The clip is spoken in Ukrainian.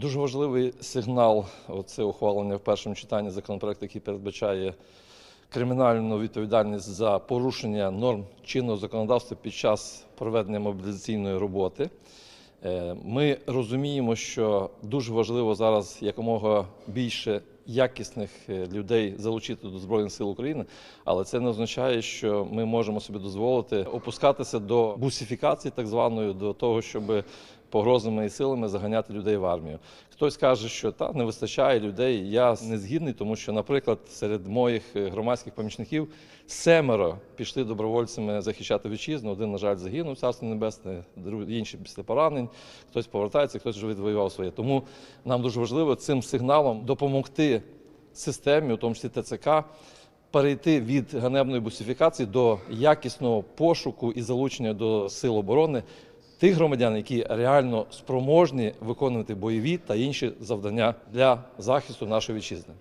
Дуже важливий сигнал. Це ухвалення в першому читанні законопроекту, який передбачає кримінальну відповідальність за порушення норм чинного законодавства під час проведення мобілізаційної роботи. Е, Ми розуміємо, що дуже важливо зараз якомога більше якісних е, людей залучити до Збройних сил України, але це не означає, що ми можемо собі дозволити опускатися до бусифікації, так званої, до того, щоб погрозами і силами заганяти людей в армію. Хтось каже, що та не вистачає людей. Я не згідний, тому що, наприклад, серед моїх е, громадських помічників семеро пішли добровольцями захищати вітчизну. Один, на жаль, загинув царство небесне, інші після поранень. Хтось повертається, хтось вже відвоював своє. Тому нам дуже важливо цим сигналом допомогти системі, у тому числі ТЦК, перейти від ганебної бусифікації до якісного пошуку і залучення до сил оборони тих громадян, які реально спроможні виконувати бойові та інші завдання для захисту нашої вітчизни.